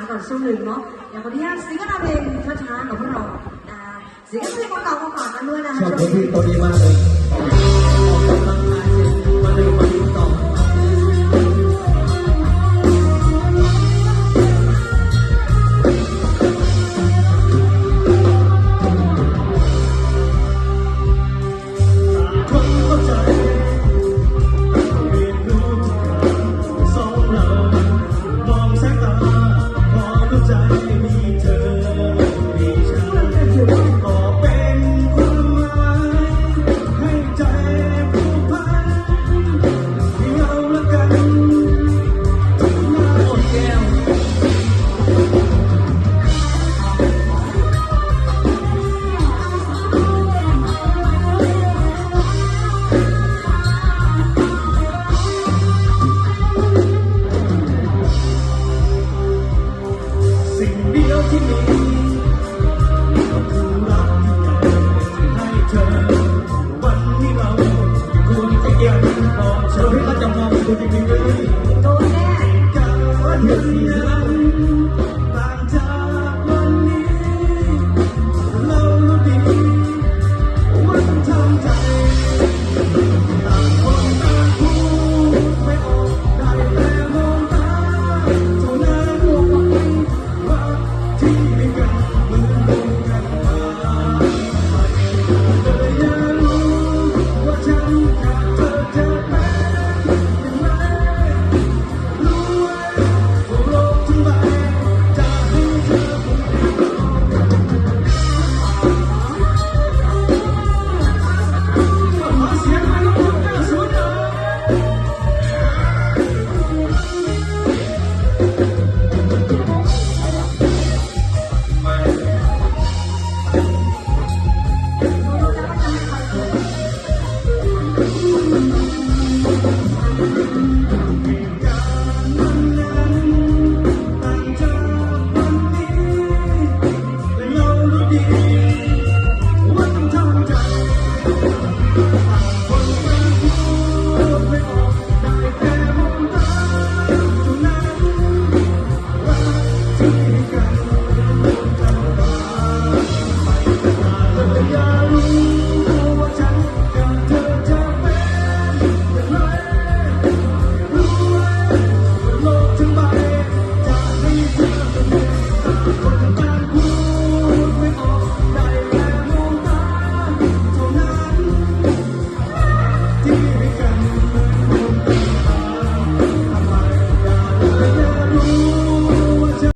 นก่อนช่วงหนึ่งเนาะเดี๋ยวขออนุญาตซิงเกิลเพลงช้าๆกับพวกเรานะคะซิงเกิลเพลงเก่าๆก่อนกันด้วยนะคะ ชอบเพลงพี่ตัวนี้มาก Thank you.